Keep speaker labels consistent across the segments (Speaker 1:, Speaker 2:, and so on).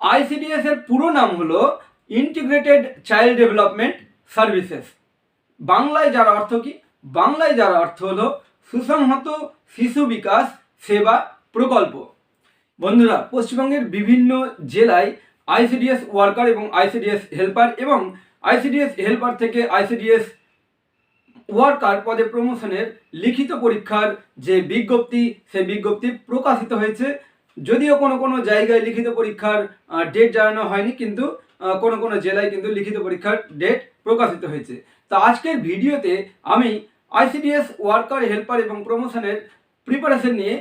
Speaker 1: ICDS এর পুরো নাম হলো ইন্টিগ্রেটেড চাইল্ড ডেভেলপমেন্ট সার্ভিসেস বাংলায় যার অর্থ কি? বাংলায় যার অর্থ হলো সুসংহত শিশু বিকাশ সেবা প্রকল্প। বন্ধুরা, পশ্চিমবঙ্গের বিভিন্ন জেলায় আইসিডিএস ওয়ার্কার এবং আইসিডিএস হেল্পার এবং আইসিডিএস হেল্পার থেকে আইসিডিএস ওয়ার্কার পদে প্রমোশনের লিখিত পরীক্ষার যে বিজ্ঞপ্তি, সেই বিজ্ঞপ্তি প্রকাশিত হয়েছে যদিও কোনো কোনো জায়গায় লিখিত পরীক্ষার ডেট জানানো হয়নি, কিন্তু কোনো কোনো জেলায় কিন্তু লিখিত পরীক্ষার ডেট প্রকাশিত হয়েছে। তো আজকের ভিডিওতে আমি আইসিডিএস ওয়ার্কার হেল্পার এবং প্রমোশনের প্রিপারেশন নিয়ে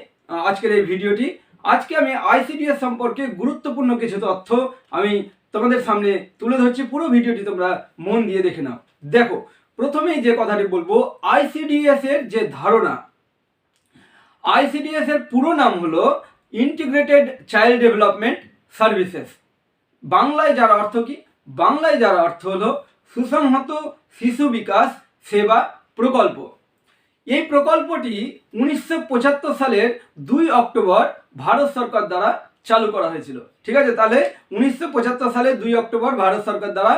Speaker 1: আজকের এই ভিডিওটি। আজকে আমি আইসিডিএস সম্পর্কে গুরুত্বপূর্ণ কিছু তথ্য আমি তোমাদের সামনে তুলে ধরছি। পুরো ভিডিওটি তোমরা মন দিয়ে দেখে নাও। দেখো, প্রথমেই যে কথাটি বলব আইসিডিএস এর যে ধারণা আইসিডিএস এর পুরো নাম হলো ইন্টিগ্রেটেড চাইল্ড ডেভেলপমেন্ট সার্ভিসেস বাংলায় যার অর্থ কি? বাংলায় যার অর্থ হল সুসংহত শিশু বিকাশ সেবা প্রকল্প। এই প্রকল্পটি উনিশশো পঁচাত্তর সালের দুই অক্টোবর ভারত সরকার দ্বারা চালু করা হয়েছিল। ঠিক আছে, তাহলে উনিশশো পঁচাত্তর সালে দুই অক্টোবর ভারত সরকার দ্বারা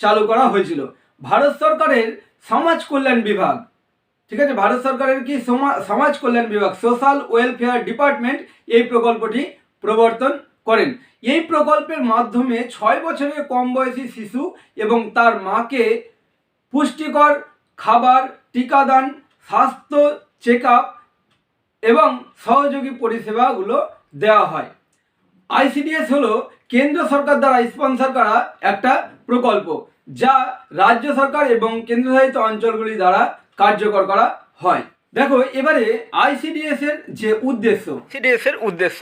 Speaker 1: চালু করা হয়েছিল। ভারত সরকারের সমাজ কল্যাণ বিভাগ ঠিক আছে, ভারত সরকারের কি সমা- সমাজ কল্যাণ বিভাগ, সোশ্যাল ওয়েলফেয়ার ডিপার্টমেন্ট এই প্রকল্পটি প্রবর্তন করেন। এই প্রকল্পের মাধ্যমে ছয় বছরের কম বয়সী শিশু এবং তার মাকে পুষ্টিকর খাবার, টিকাদান, স্বাস্থ্য চেক এবং সহযোগী পরিষেবাগুলো দেওয়া হয়। আইসিডিএস হলো কেন্দ্র সরকার দ্বারা স্পন্সর করা একটা প্রকল্প, যা রাজ্য সরকার এবং কেন্দ্রশাসিত অঞ্চলগুলি দ্বারা কার্যকর করা হয়। দেখো, এবারে আইসিডিএস এর যে উদ্দেশ্য
Speaker 2: সিডিএস এর উদ্দেশ্য,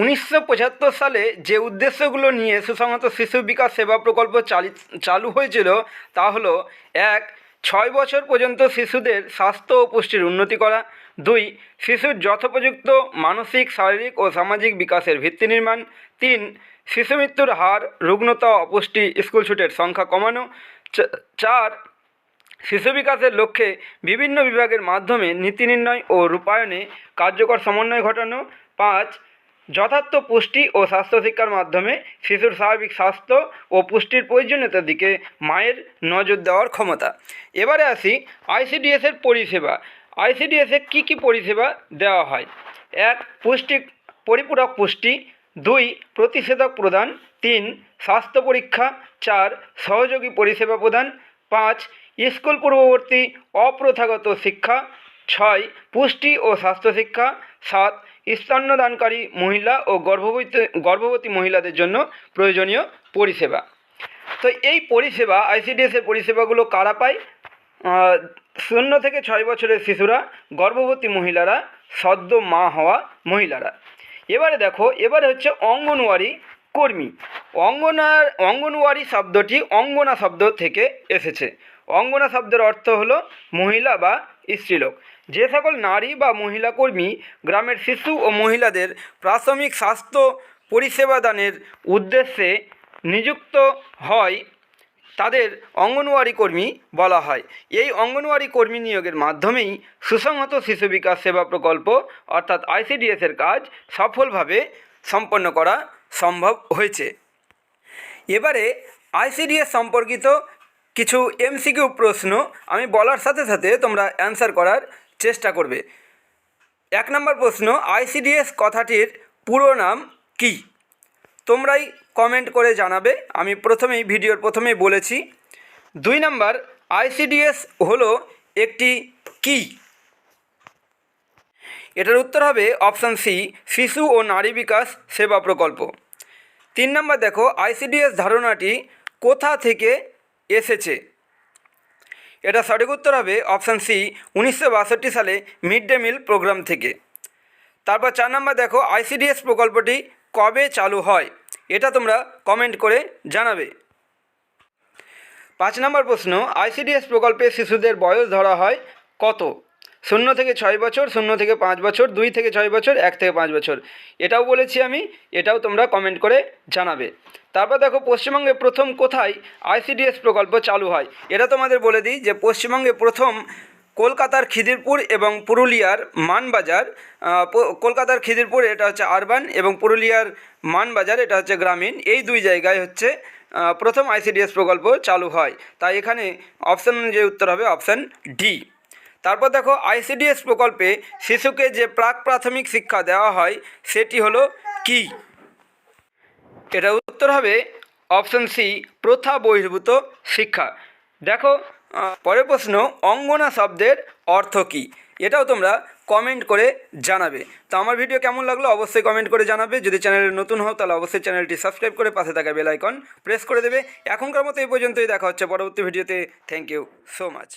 Speaker 2: উনিশশো পঁচাত্তর সালে যে উদ্দেশ্যগুলো নিয়ে সুসংহত শিশু বিকাশ সেবা প্রকল্প চালু হয়েছিল, তা হলো, এক, ছয় বছর পর্যন্ত শিশুদের স্বাস্থ্য ও পুষ্টির উন্নতি করা, দুই, শিশুর যথোপযুক্ত মানসিক, শারীরিক ও সামাজিক বিকাশের ভিত্তি নির্মাণ, তিন, শিশু মৃত্যুর হার রুগ্নতা অপুষ্টি, স্কুল ছুটের সংখ্যা কমানো চার শিশু বিকাশের লক্ষ্যে বিভিন্ন বিভাগের মাধ্যমে নীতি নির্ণয় ও রূপায়ণে কার্যকর সমন্বয় ঘটানো। পাঁচ, যথার্থ পুষ্টি ও স্বাস্থ্য শিক্ষার মাধ্যমে শিশুর স্বাভাবিক স্বাস্থ্য ও পুষ্টির প্রয়োজনীয়তার দিকে মায়ের নজর দেওয়ার ক্ষমতা। এবারে আসি আইসিডিএসের পরিষেবা। আইসিডিএসে কী কী পরিষেবা দেওয়া হয়? এক, পুষ্টি, পরিপূরক পুষ্টি। দুই, প্রতিষেধক প্রদান। তিন, স্বাস্থ্য পরীক্ষা। চার, সহযোগী পরিষেবা প্রদান। পাঁচ স্কুল পূর্ববর্তী অপ্রথাগত শিক্ষা, ছয়, পুষ্টি ও স্বাস্থ্য শিক্ষা, সাত, স্তন্যদানকারী মহিলা ও গর্ভবতী গর্ভবতী মহিলাদের জন্য প্রয়োজনীয় পরিষেবা। তো এই পরিষেবা আইসিডিএসের পরিষেবাগুলো কারা পায়? শূন্য থেকে ছয় বছরের শিশুরা, গর্ভবতী মহিলারা, সদ্য মা হওয়া মহিলারা। এবারে দেখো, এবারে হচ্ছে অঙ্গনওয়াড়ি কর্মী। অঙ্গনার অঙ্গনওয়াড়ি শব্দটি অঙ্গনা শব্দ থেকে এসেছে। অঙ্গনা শব্দের অর্থ হলো মহিলা বা স্ত্রীলোক যে সকল নারী বা মহিলা কর্মী গ্রামের শিশু ও মহিলাদের প্রাথমিক স্বাস্থ্য পরিষেবা দানের উদ্দেশ্যে নিযুক্ত হয় তাদের অঙ্গনওয়াড়ি কর্মী বলা হয়। এই অঙ্গনওয়াড়ি কর্মী নিয়োগের মাধ্যমেই সুসংহত শিশু বিকাশ সেবা প্রকল্প অর্থাৎ আইসিডিএসের কাজ সফলভাবে সম্পন্ন করা সম্ভব হয়েছে। এবারে আইসিডিএস সম্পর্কিত কিছু এমসিকিউ প্রশ্ন আমি বলার সাথে সাথে তোমরা অ্যান্সার করার চেষ্টা করবে। এক নম্বর প্রশ্ন, আইসিডিএস কথাটির পুরো নাম কী? তোমরাই কমেন্ট করে জানাবে, আমি প্রথমেই, ভিডিওর প্রথমেই বলেছি। দুই নম্বর, আইসিডিএস হলো একটি কি? এটার উত্তর হবে অপশান সি, শিশু ও নারী বিকাশ সেবা প্রকল্প। তিন নম্বর দেখো, আইসিডিএস ধারণাটি কোথা থেকে এসেছে। এটা সঠিক উত্তর হবে অপশান সি, উনিশশো বাষট্টি সালে মিড ডে মিল প্রোগ্রাম থেকে। তারপর চার নম্বর দেখো, আইসিডিএস প্রকল্পটি কবে চালু হয়? এটা তোমরা কমেন্ট করে জানাবে। পাঁচ নম্বর প্রশ্ন, আইসিডিএস প্রকল্পে শিশুদের বয়স ধরা হয় কত? শূন্য থেকে ছয় বছর, শূন্য থেকে পাঁচ বছর, দুই থেকে ছয় বছর, এক থেকে পাঁচ বছর। এটাও বলেছি আমি, এটাও তোমরা কমেন্ট করে জানাবে। তারপর দেখো, পশ্চিমবঙ্গে প্রথম কোথায় আইসিডিএস প্রকল্প চালু হয়? এটা তোমাদের বলে দিই যে, পশ্চিমবঙ্গে প্রথম কলকাতার খিদিরপুর এবং পুরুলিয়ার মানবাজার কলকাতার খিদিরপুর এটা হচ্ছে আরবান এবং পুরুলিয়ার মানবাজার এটা হচ্ছে গ্রামীণ। এই দুই জায়গায় হচ্ছে প্রথম আইসিডিএস প্রকল্প চালু হয়। তাই এখানে অপশান অনুযায়ী উত্তর হবে অপশান ডি তারপর দেখো আইসিডিএস প্রকল্পে শিশুকে যে প্রাক প্রাথমিক শিক্ষা দেওয়া হয়, সেটি হলো কি? এটা উত্তর হবে অপশন সি, প্রথা বহির্ভূত শিক্ষা। দেখো পরের প্রশ্ন, অঙ্গনা শব্দের অর্থ কী? এটাও তোমরা কমেন্ট করে জানাবে। তো আমার ভিডিও কেমন লাগল অবশ্যই কমেন্ট করে জানাবে। যদি চ্যানেলে নতুন হও, তাহলে অবশ্যই চ্যানেলটি সাবস্ক্রাইব করে পাশে থাকা বেল আইকন প্রেস করে দেবে। এখনকার মতো এই পর্যন্তই, দেখা হচ্ছে পরবর্তী ভিডিওতে থ্যাংক ইউ সো মাচ